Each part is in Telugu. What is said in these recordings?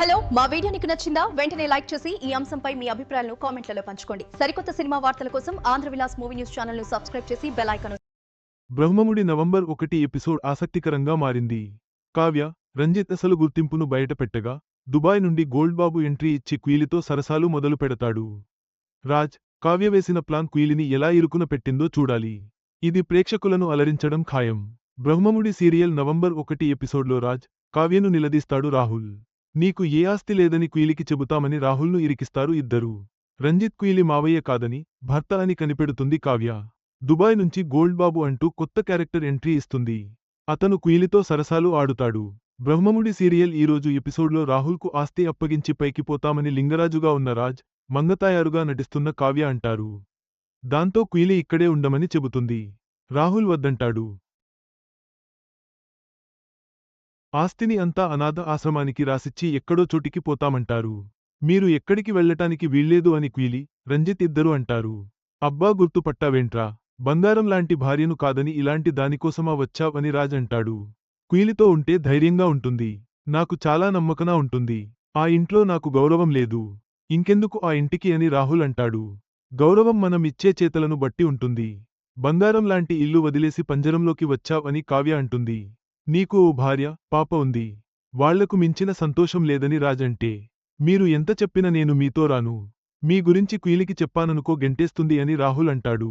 హలో మా వీడియో నీకు నచ్చిందా? వెంటనే లైక్ చేసి ఈ అంశంపై మీ అభిప్రాయాలను కామెంట్లలో పంచుకోండి. సరికొత్త సినిమా వార్తల కోసం ఆంధ్ర విలాస్ మూవీ న్యూస్ ఛానల్ను సబ్స్క్రైబ్ చేసి బెల్ ఐకాన్ బ్రహ్మముడి నవంబర్ ఒకటి ఎపిసోడ్ ఆసక్తికరంగా మారింది. కావ్య రంజిత్ అసలు గుర్తింపును బయటపెట్టగా దుబాయ్ నుండి గోల్డ్ బాబు ఎంట్రీ ఇచ్చి క్వీలితో సరసాలు మొదలు పెడతాడు. రాజ్ కావ్య వేసిన ప్లాన్ క్వీలిని ఎలా ఇరుకున పెట్టిందో చూడాలి. ఇది ప్రేక్షకులను అలరించడం ఖాయం. బ్రహ్మముడి సీరియల్ నవంబర్ ఒకటి ఎపిసోడ్లో రాజ్ కావ్యను నిలదీస్తాడు రాహుల్. నీకు ఏ ఆస్తి లేదని కుయిలికి చెబుతామని రాహుల్ను ఇరికిస్తారు ఇద్దరూ. రంజిత్ కుయిలి మావయ్య కాదని భర్త అని కనిపెడుతుంది కావ్య. దుబాయ్ నుంచి గోల్డ్ బాబు అంటూ కొత్త క్యారెక్టర్ ఎంట్రీ ఇస్తుంది. అతను కుయిలితో సరసాలు ఆడుతాడు. బ్రహ్మముడి సీరియల్ ఈరోజు ఎపిసోడ్లో రాహుల్కు ఆస్తి అప్పగించి పైకి పోతామని లింగరాజుగా ఉన్న రాజ్ మంగతాయారుగా నటిస్తున్న కావ్య అంటారు. దాంతో కుయిలి ఇక్కడే ఉండమని చెబుతుంది. రాహుల్ వద్దంటాడు. ఆస్తిని అంతా అనాథ ఆశ్రమానికి రాసిచ్చి ఎక్కడో చోటికి పోతామంటారు. మీరు ఎక్కడికి వెళ్ళటానికి వీల్లేదు అని క్వీలి రంజిత్ ఇద్దరు అంటారు. అబ్బా గుర్తుపట్టావేంట్రా? బంగారం లాంటి భార్యను కాదని ఇలాంటి దానికోసమా వచ్చావని రాజ్ అంటాడు. క్వీలితో ఉంటే ధైర్యంగా ఉంటుంది. నాకు చాలా నమ్మకనా ఉంటుంది. ఆ ఇంట్లో నాకు గౌరవం లేదు. ఇంకెందుకు ఆ ఇంటికి అని రాహుల్ అంటాడు. గౌరవం మనం ఇచ్చే చేతలను బట్టి ఉంటుంది. బంగారం లాంటి ఇల్లు వదిలేసి పంజరంలోకి వచ్చావని అని కావ్య అంటుంది. నీకు ఓ భార్య పాప ఉంది. వాళ్ళకు మించిన సంతోషం లేదని రాజంటే మీరు ఎంత చెప్పినా నేను మీతో రాను. మీ గురించి క్వీలికి చెప్పాననుకో గెంటేస్తుంది అని రాహుల్ అంటాడు.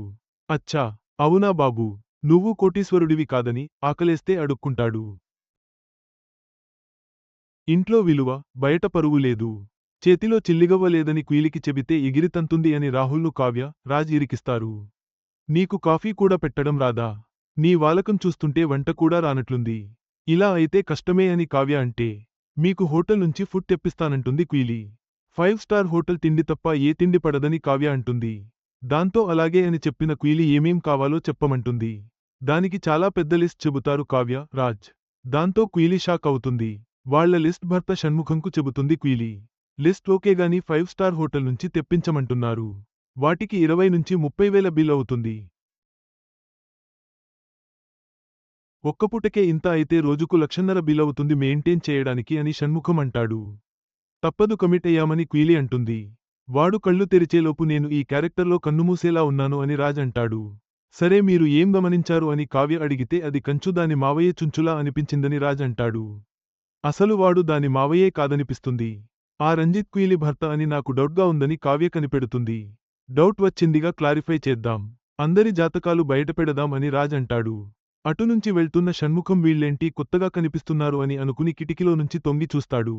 అచ్చా అవునా బాబూ నువ్వు కోటీశ్వరుడివి కాదని ఆకలేస్తే అడుక్కుంటాడు. ఇంట్లో విలువ బయట పరువు లేదు. చేతిలో చిల్లిగవ్వ లేదని చెబితే ఎగిరితంతుంది అని రాహుల్ను కావ్య రాజ్ ఇరికిస్తారు. నీకు కాఫీ కూడా పెట్టడం రాదా? నీ వాలకం చూస్తుంటే వంట కూడా రానట్లుంది. ఇలా అయితే కష్టమే అని కావ్య అంటే మీకు హోటల్ నుంచి ఫుడ్ తెప్పిస్తానంటుంది క్వీలి. ఫైవ్ స్టార్ హోటల్ తిండి తప్ప ఏ తిండి పడదని కావ్య అంటుంది. దాంతో అలాగే అని చెప్పిన క్వీలి ఏమేం కావాలో చెప్పమంటుంది. దానికి చాలా పెద్ద లిస్ట్ చెబుతారు కావ్య రాజ్. దాంతో క్వీలి షాక్ అవుతుంది. వాళ్ళ లిస్ట్ భర్త షణ్ముఖంకు చెబుతుంది క్వీలి. లిస్ట్ ఓకేగాని ఫైవ్ స్టార్ హోటల్ నుంచి తెప్పించమంటున్నారు. వాటికి ఇరవై నుంచి ముప్పై వేల బిల్ అవుతుంది. ఒక్కపూటకే ఇంత అయితే రోజుకు లక్షన్నర బిల్ అవుతుంది మెయింటైన్ చేయడానికి అని షణ్ముఖం అంటాడు తప్పదు కమిట్ అయ్యామని క్వీలి అంటుంది. వాడు కళ్ళు తెరిచేలోపు నేను ఈ క్యారెక్టర్లో కన్నుమూసేలా ఉన్నాను అని రాజ్ అంటాడు. సరే మీరు ఏం గమనించారు అని కావ్య అడిగితే అది కంచు దాని మావయ్య చుంచులా అనిపించిందని రాజ్ అంటాడు. అసలు వాడు దాని మావయ్యే కాదనిపిస్తుంది. ఆ రంజిత్ క్వీలి భర్త అని నాకు డౌట్గా ఉందని కావ్య కనిపెడుతుంది. డౌట్ వచ్చిందిగా క్లారిఫై చేద్దాం. అందరి జాతకాలు బయటపెడదాం అని రాజ్ అంటాడు. అటునుంచి వెళ్తున్న షణ్ముఖం వీళ్ళేంటి కొత్తగా కనిపిస్తున్నారు అని అనుకుని కిటికీలో నుంచి తొంగి చూస్తాడు.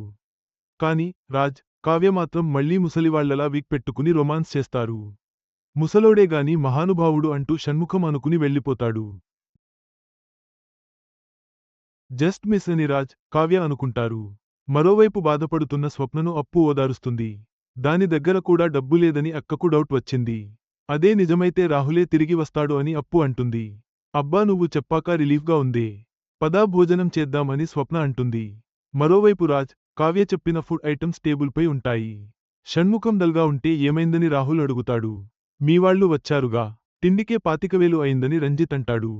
కాని రాజ్ కావ్య మాత్రం మళ్ళీ ముసలివాళ్ళలా వీక్ పెట్టుకుని రొమాన్స్ చేస్తారు. ముసలోడేగాని మహానుభావుడు అంటూ షణ్ముఖం అనుకుని వెళ్ళిపోతాడు. జస్ట్ మిస్ అని రాజ్ కావ్య అనుకుంటారు. మరోవైపు బాధపడుతున్న స్వప్నను అప్పు ఓదారుస్తుంది. దాని దగ్గర కూడా డబ్బు లేదని అక్కకు డౌట్ వచ్చింది. అదే నిజమైతే రాహులే తిరిగి వస్తాడు అని అప్పు అంటుంది. అబ్బా నువ్వు చెప్పాక రిలీఫ్గా ఉంది. పదా భోజనం చేద్దామని స్వప్న అంటుంది. మరోవైపు రాజ్ కావ్య చెప్పిన ఫుడ్ ఐటమ్స్ టేబుల్పై ఉంటాయి. షణ్ముఖం దల్గా ఉంటే ఏమైందని రాహుల్ అడుగుతాడు. మీవాళ్ళు వచ్చారుగా. తిండికే పాతికవేలు అయిందని రంజిత్ అంటాడు.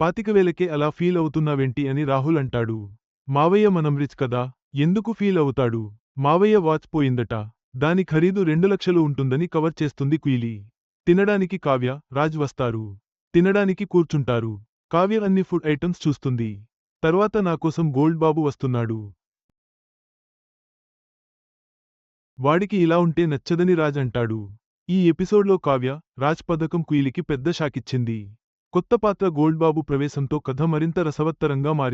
పాతికవేలకే అలా ఫీల్ అవుతున్నావేంటి అని రాహుల్ అంటాడు. మావయ్య మనం రిచ్ కదా ఎందుకు ఫీల్ అవుతాడు? మావయ్య వాచ్ పోయిందట. దాని ఖరీదు రెండు లక్షలు ఉంటుందని కవర్ చేస్తుంది క్వీలీ. తినడానికి కావ్య రాజ్ వస్తారు. తినడానికి కూర్చుంటారు. కావ్య అన్ని ఫుడ్ ఐటమ్స్ చూస్తుంది. తర్వాత నాకోసం గోల్డ్ బాబు వస్తున్నాడు. వాడికి ఇలా ఉంటే నచ్చదని రాజ్ అంటాడు. ఈ ఎపిసోడ్లో కావ్య రాజ్ పథకం కుయిలికి పెద్ద షాకిచ్చింది. కొత్త పాత్ర గోల్డ్ బాబు ప్రవేశంతో కథ మరింత రసవత్తరంగా మారింది.